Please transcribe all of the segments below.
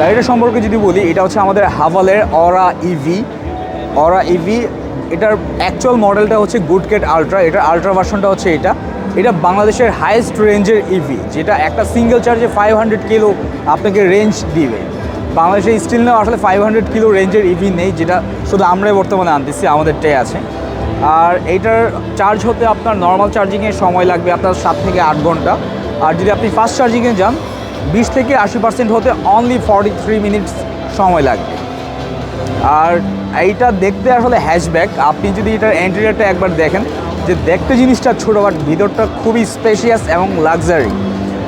গাড়িটা সম্পর্কে যদি বলি, এটা হচ্ছে আমাদের হাভালের অরা ইভি অরা ইভি এটার অ্যাকচুয়াল মডেলটা হচ্ছে গুডকেট আলট্রা এটার আলট্রা ভার্সনটা হচ্ছে এটা। এটা বাংলাদেশের হাইয়েস্ট রেঞ্জের ইভি যেটা একটা সিঙ্গেল চার্জে ফাইভ হান্ড্রেড কিলো আপনাকে রেঞ্জ দিবে। বাংলাদেশে স্টিল নেওয়া আসলে ফাইভ হান্ড্রেড কিলো রেঞ্জের ইভি নেই, যেটা শুধু আমরাই বর্তমানে আনতেছি আমাদেরটাই আছে। আর এইটার চার্জ হতে আপনার নর্মাল চার্জিংয়ে সময় লাগবে আপনার সাত থেকে আট ঘণ্টা। আর যদি আপনি ফাস্ট চার্জিংয়ে যান বিশ থেকে আশি পার্সেন্ট হতে অনলি ফর্টি থ্রি মিনিটস সময় লাগবে। আর এইটা দেখতে আসলে হ্যাশব্যাক আপনি যদি এটার এন্টেরিয়ারটা একবার দেখেন, যে দেখতে জিনিসটা ছোটো বাট ভিতরটা খুবই স্পেশিয়াস এবং লাক্সারি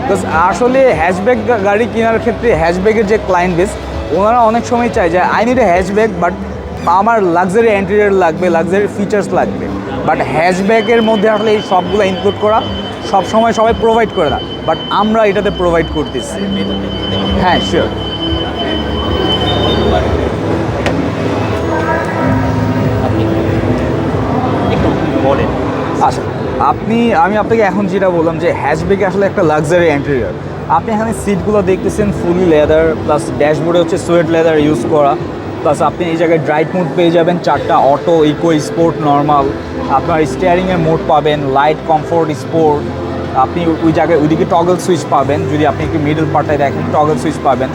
বিকজ আসলে হ্যাশব্যাক গাড়ি কেনার ক্ষেত্রে হ্যাশব্যাগের যে ক্লায়েন্ট বেস ওনারা অনেক সময় চায় যে I need a hatchback but আমার লাক্সারি এন্টেরিয়ার লাগবে লাক্সারি ফিচার্স লাগবে। বাট হ্যাশব্যাগের মধ্যে আসলে এই সবগুলো ইনক্লুড করা সব সময় সবাই প্রোভাইড করে না। বাট আমরা এটাতে প্রোভাইড করতেছি। হ্যাঁ শিওর বলেন আচ্ছা আপনি, আমি আপনাকে এখন যেটা বললাম যে হ্যাশব্যাগে আসলে একটা লাক্সারি এন্টেরিয়র আপনি এখানে সিটগুলো দেখতেছেন ফুলি লেদার প্লাস ড্যাশবোর্ডে হচ্ছে সোয়েট লেদার ইউজ করা। প্লাস আপনি এই জায়গায় ড্রাইভ মোড পেয়ে যাবেন চারটা অটো ইকো স্পোর্ট নর্মাল আপনার স্টিয়ারিংয়ের মোড পাবেন লাইট কমফোর্ট স্পোর্ট আপনি ওই জায়গায় ওইদিকে টগল সুইচ পাবেন, যদি আপনি একটু মিডল পার্টটায় দেখেন টগল সুইচ পাবেন।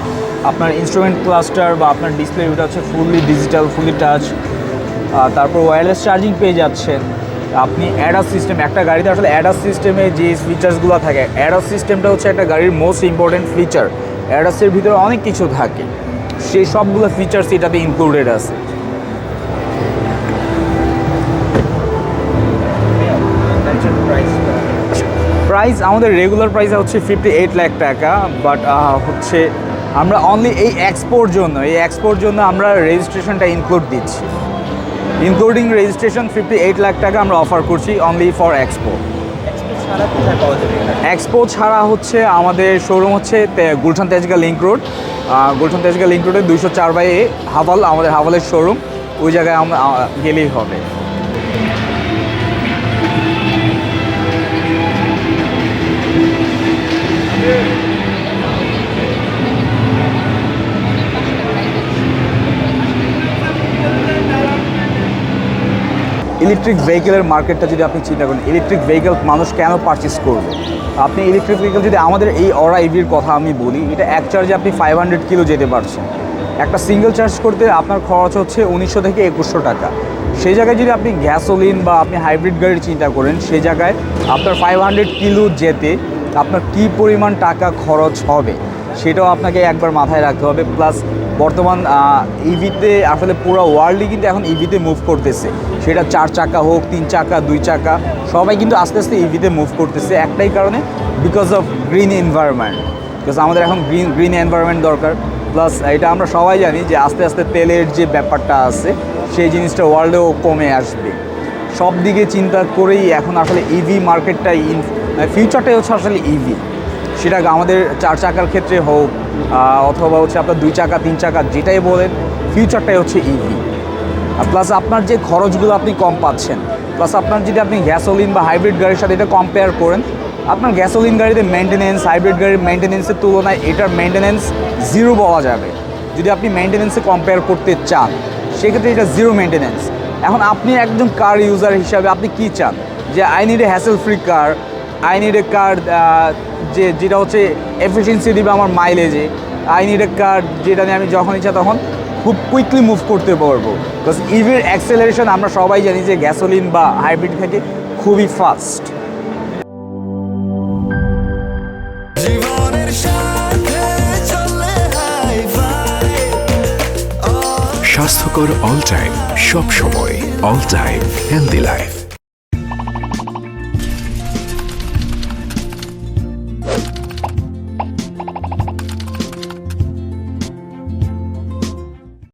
আপনার ইনস্ট্রুমেন্ট ক্লাস্টার বা আপনার ডিসপ্লে ওটা হচ্ছে ফুললি ডিজিটাল ফুললি টাচ তারপর ওয়্যারলেস চার্জিং পেয়ে যাচ্ছেন। আপনি অ্যাডাস সিস্টেম একটা গাড়িতে আসলে অ্যাডাস সিস্টেমে যে ফিচার্সগুলো থাকে অ্যাডাস সিস্টেমটা হচ্ছে একটা গাড়ির মোস্ট ইম্পর্টেন্ট ফিচার অ্যাডাসের ভিতরে অনেক কিছু থাকে। সেই সবগুলো ফিচার্স এটাতে ইনক্লুডেড আছে। প্রাইস আমাদের রেগুলার প্রাইস হচ্ছে ফিফটি এইট লাখ টাকা বাট হচ্ছে আমরা অনলি এই এক্সপোর জন্য, এই এক্সপোর জন্য আমরা রেজিস্ট্রেশনটা ইনক্লুড দিচ্ছি। Including registration fifty eight lakh টাকা আমরা অফার করছি অনলি ফর এক্সপো এক্সপো ছাড়া হচ্ছে আমাদের শোরুম হচ্ছে Gulshan Tejgaon link road Gulshan Tejgaon link রোডে দুইশো চার বাই হাভাল, আমাদের হাভালের শোরুম ওই জায়গায় আমরা গেলেই হবে। ইলেকট্রিক ভেহিকেলের মার্কেটটা যদি আপনি চিন্তা করেন ইলেকট্রিক ভেহিকেল মানুষ কেন পারচেস করবে? আপনি ইলেকট্রিক ভেহিকেল যদি আমাদের এই অরা ইভির কথা আমি বলি, এটা এক চার্জে আপনি ফাইভ হান্ড্রেড কিলো যেতে পারছেন। একটা সিঙ্গেল চার্জ করতে আপনার খরচ হচ্ছে উনিশশো থেকে একুশশো টাকা। সেই জায়গায় যদি আপনি গ্যাসোলিন বা আপনি হাইব্রিড গাড়ির চিন্তা করেন, সেই জায়গায় আপনার ফাইভ হান্ড্রেড কিলো যেতে আপনার কী পরিমাণ টাকা খরচ হবে, সেটাও আপনাকে একবার মাথায় রাখতে হবে। প্লাস বর্তমান ইভিতে আসলে পুরো ওয়ার্ল্ডই কিন্তু এখন ইভিতে মুভ করতেছে। সেটা চার চাকা হোক, তিন চাকা, দুই চাকা, সবাই কিন্তু আস্তে আস্তে ইভিতে মুভ করতেছে। একটাই কারণে because of green environment because আমাদের এখন গ্রিন গ্রিন এনভায়রনমেন্ট দরকার। প্লাস এটা আমরা সবাই জানি যে আস্তে আস্তে তেলের যে ব্যাপারটা আছে, সেই জিনিসটা ওয়ার্ল্ডেও কমে আসবে। সব দিকে চিন্তা করেই এখন আসলে ইভি মার্কেটটাই ইন ফিউচারটাই হচ্ছে আসলে ইভি। সেটা আমাদের চার চাকার ক্ষেত্রে হোক অথবা হচ্ছে আপনার দুই চাকা, তিন চাকা, যেটাই বলেন ফিউচারটাই হচ্ছে ইভি প্লাস আপনার যে খরচগুলো আপনি কম পাচ্ছেন প্লাস আপনার যদি আপনি গ্যাসোলিন বা হাইব্রিড গাড়ির সাথে এটা কম্পেয়ার করেন, আপনার গ্যাসোলিন গাড়িতে মেনটেনেন্স হাইব্রিড গাড়ির মেনটেনেন্সের তুলনায় এটার মেনটেনেন্স জিরো পাওয়া যাবে। যদি আপনি মেনটেনেন্সে কম্পেয়ার করতে চান, সেক্ষেত্রে এটা জিরো মেনটেনেন্স এখন আপনি একজন কার ইউজার হিসাবে আপনি কি চান? যে I need a hassle free car I need a car যে যেটা হচ্ছে এফিসিয়েন্সি দিবে আমার মাইলেজে আই নিড এ কার যেটা নিয়ে আমি যখন ইচ্ছা তখন খুব কুইকলি মুভ করতে পারব। বিকজ ইভির অ্যাক্সেলারেশন আমরা সবাই জানি যে গ্যাসোলিন বা হাইব্রিড থেকে খুবই ফাস্ট স্বাস্থ্যকর অল টাইম সব সময় অল টাইম হেলদি লাইফ